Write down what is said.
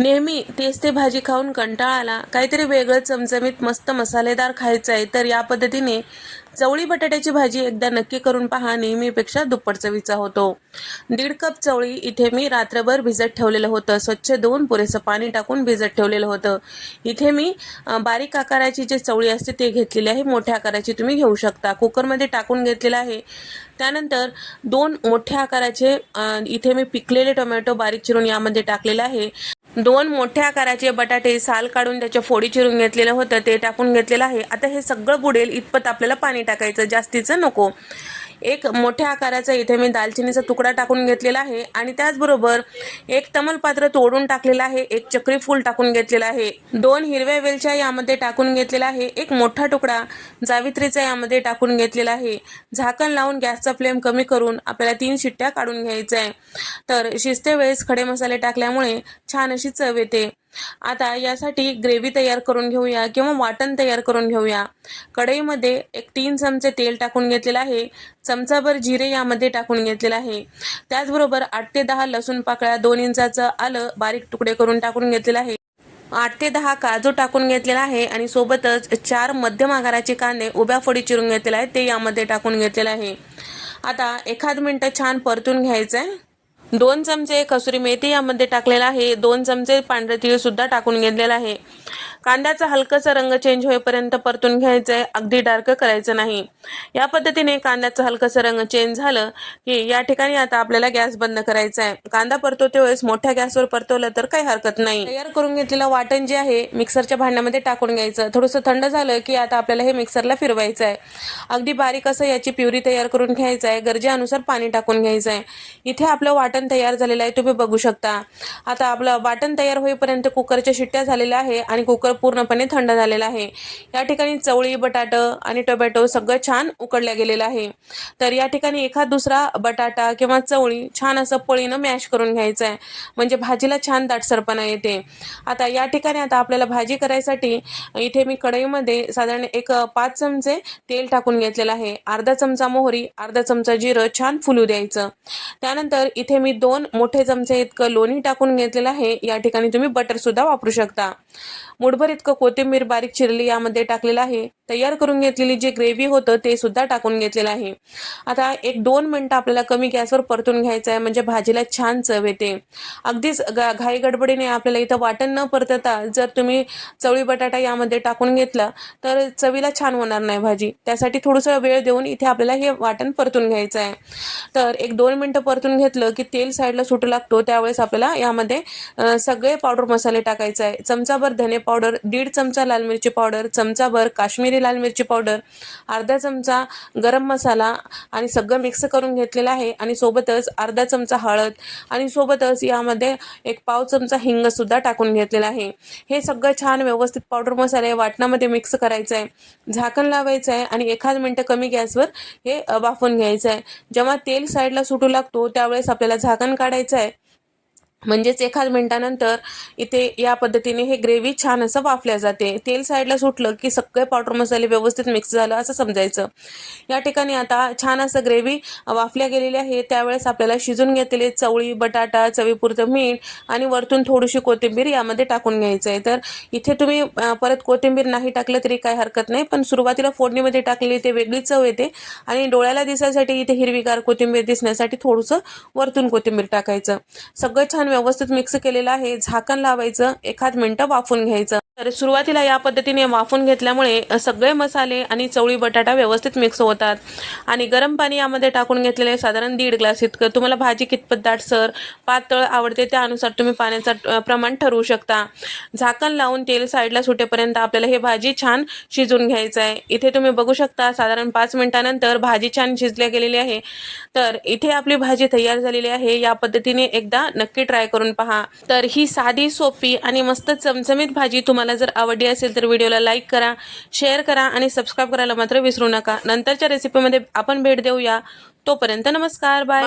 नेहमी तेच ते भाजी खाऊन कंटाळा आला. काहीतरी वेगळं चमचमीत मस्त मसालेदार खायचं आहे तर या पद्धतीने चवळी बटाट्याची भाजी एकदा नक्की करून पहा. नेहमीपेक्षा दुप्पट चवीचा होतो. दीड कप चवळी इथे मी रात्रभर भिजत ठेवलेलं होतं. स्वच्छ धुवून पुरेसं पाणी टाकून भिजत ठेवलेलं होतं. इथे मी बारीक आकाराची जी चवळी असते ते घेतलेली आहे. मोठ्या आकाराची तुम्ही घेऊ शकता. कुकरमध्ये टाकून घेतलेलं आहे. त्यानंतर दोन मोठ्या आकाराचे इथे मी पिकलेले टोमॅटो बारीक चिरून यामध्ये टाकलेलं आहे. दोन मोठ्या आकाराचे बटाटे साल काढून त्याच्या फोडी चिरून घेतलेलं होतं ते टाकून घेतलेलं आहे. आता हे सगळं बुडेल इतपत आपल्याला पाणी टाकायचं जास्तीचं नको. एक मोठ्या आकाराचा इथे मी दालचिनीचा तुकडा टाकून घेतलेला आहे. आणि त्याचबरोबर एक तमलपात्र तोडून टाकलेलं आहे. एक चक्री फूल टाकून घेतलेला आहे. दोन हिरव्या वेलच्या यामध्ये टाकून घेतलेला आहे. एक मोठा तुकडा जावित्रीचा यामध्ये टाकून घेतलेला आहे. झाकण लावून गॅसचा फ्लेम कमी करून आपल्याला तीन शिट्ट्या काढून घ्यायचं आहे. तर शिजते वेळेस खडे मसाले टाकल्यामुळे छान अशी चव येते. आता यासाठी ग्रेव्ही तयार करून घेऊया किंवा वाटण तयार करून घेऊया. कढईमध्ये एक तीन चमचे तेल टाकून घेतलेलं आहे. चमचाभर जिरे यामध्ये टाकून घेतलेलं आहे. त्याचबरोबर आठ ते दहा लसूण पाकळ्या दोन इंचाचं आलं बारीक तुकडे करून टाकून घेतलेलं आहे. आठ ते दहा काजू टाकून घेतलेला आहे आणि सोबतच चार मध्यम आकाराचे कांदे उभ्या फोडी चिरून घेतलेले आहेत ते यामध्ये टाकून घेतलेलं आहे. आता एखाद मिनटं छान परतून घ्यायचं आहे दोन चमचे कसुरी मेथी यामध्ये टाकलेला आहे. दोन चमचे पांढरे तीळ सुद्धा टाकून घेतलेला आहे. कांद्याचा हलकासा रंग चेंज होईपर्यंत परतून घ्यायचं आहे अगदी डार्क करायचं नाही. या पद्धतीने कांद्याचा हलकासा रंग चेंज झालं की या ठिकाणी आता आपल्याला गॅस बंद करायचा आहे कांदा परतवते वेळेस मोठ्या गॅसवर परतवलं तर काही हरकत नाही. तयार करून घेतलेलं वाटण जे आहे मिक्सरच्या भांड्यामध्ये टाकून घ्यायचं. थोडंसं थंड झालं की आता आपल्याला हे मिक्सरला फिरवायचं आहे अगदी बारीक असं याची प्युरी तयार करून घ्यायचं आहे गरजेनुसार पाणी टाकून घ्यायचं आहे इथे आपलं वाटण तयार झालेलं आहे तुम्ही बघू शकता. आता आपलं वाटण तयार होईपर्यंत कुकरच्या शिट्ट्या झालेल्या आहे आणि कुकर पूर्णपणे थंड झालेला आहे. या ठिकाणी चवळी बटाटा आणि टोमॅटो सगळं छान उकडल्या गेलेलं आहे. तर या ठिकाणी एखाद दुसरा बटाटा किंवा चवळी छान असं पळीनं मॅश करून घ्यायचं आहे म्हणजे भाजीला छान दाटसरपणा येते. आता या ठिकाणी आता आपल्याला भाजी करायसाठी इथे मी कढईमध्ये साधारण एक पाच चमचे तेल टाकून घेतलेलं आहे. अर्धा चमचा मोहरी अर्धा चमचा जिरं छान फुलू द्यायचं. त्यानंतर इथे मी दोन मोठे चमचे इतकं लोणी टाकून घेतलेलं आहे. या ठिकाणी तुम्ही बटर सुद्धा वापरू शकता. मुठभर इतकं कोथिंबीर बारीक चिरली यामध्ये टाकलेलं आहे. तयार करून घेतलेली जे ग्रेव्ही होतं ते सुद्धा टाकून घेतलेलं आहे. आता एक दोन मिनटं आपल्याला कमी गॅसवर परतून घ्यायचं आहे म्हणजे भाजीला छान चव येते. अगदीच घाई गडबडीने आपल्याला इथं वाटण न परतता जर तुम्ही चवळी बटाटा यामध्ये टाकून घेतला तर चवीला छान होणार नाही भाजी. त्यासाठी थोडंसं वेळ देऊन इथे आपल्याला हे वाटण परतून घ्यायचं आहे. तर एक दोन मिनटं परतून घेतलं की तेल साईडला सुटू लागतो त्यावेळेस आपल्याला यामध्ये सगळे पावडर मसाले टाकायचे आहे. चमचाभर धने पावडर दीड चमचा लाल मिरची पावडर चमचाभर काश्मीरी लाल मिरची पावडर अर्धा चमचा गरम मसाला आणि सगळं मिक्स करून घेतलेलं आहे. आणि सोबतच अर्धा चमचा हळद आणि सोबतच यामध्ये एक पाव चमचा हिंग सुद्धा टाकून घेतलेला आहे. हे सगळं छान व्यवस्थित पावडर मसाले वाटणामध्ये मिक्स करायचं आहे झाकण लावायचं आहे आणि एखाद मिनटं कमी गॅसवर हे वाफून घ्यायचं आहे जेव्हा तेल साईडला सुटू लागतो त्यावेळेस आपल्याला झाकण काढायचं आहे म्हणजेच एखाद मिनिटानंतर इथे या पद्धतीने हे ग्रेव्ही छान असं वाफल्या जाते. तेल साईडला सुटलं की सगळे पावडर मसाले व्यवस्थित मिक्स झालं असं समजायचं. या ठिकाणी आता छान असं ग्रेव्ही वाफल्या गेलेली आहे त्यावेळेस आपल्याला शिजून घेतलेले चवळी बटाटा चवीपुरतं मीठ आणि वरतून थोडीशी कोथिंबीर यामध्ये टाकून घ्यायचं आहे. तर इथे तुम्ही परत कोथिंबीर नाही टाकलं तरी काही हरकत नाही पण सुरुवातीला फोडणीमध्ये टाकली ते वेगळी चव येते आणि डोळ्याला दिसायसाठी इथे हिरवीगार कोथिंबीर दिसण्यासाठी थोडंसं वरतून कोथिंबीर टाकायचं. सगळं छान व्यवस्थित मिक्स केलेलं आहे. झाकण लावायचं. एखाद मिनटं वाफून घ्यायचं. तर सुरुवातीला या पद्धतीने वाफून घेतल्यामुळे सगळे मसाले आणि चवळी बटाटा व्यवस्थित मिक्स होतात. आणि गरम पाणी यामध्ये टाकून घेतलेले साधारण दीड ग्लास इतकं. तुम्हाला भाजी कितपत दाटसर पातळ आवडते त्यानुसार तुम्ही पाण्याचं प्रमाण ठरवू शकता. झाकण लावून तेल साईडला सुटेपर्यंत आपल्याला हे भाजी छान शिजून घ्यायचं आहे इथे तुम्ही बघू शकता साधारण पाच मिनिटानंतर भाजी छान शिजल्या गेलेली आहे. तर इथे आपली भाजी तयार झालेली आहे. या पद्धतीने एकदा नक्की ट्राय करून पहा. तर ही साधी सोपी आणि मस्त चमचमीत भाजी तुम्हाला तुम्हाला जर आवडली असेल तर व्हिडिओला लाईक करा शेअर करा आणि सबस्क्राईब करायला मात्र विसरू नका. नंतरच्या रेसिपीमध्ये आपण भेट देऊया. तोपर्यंत नमस्कार बाय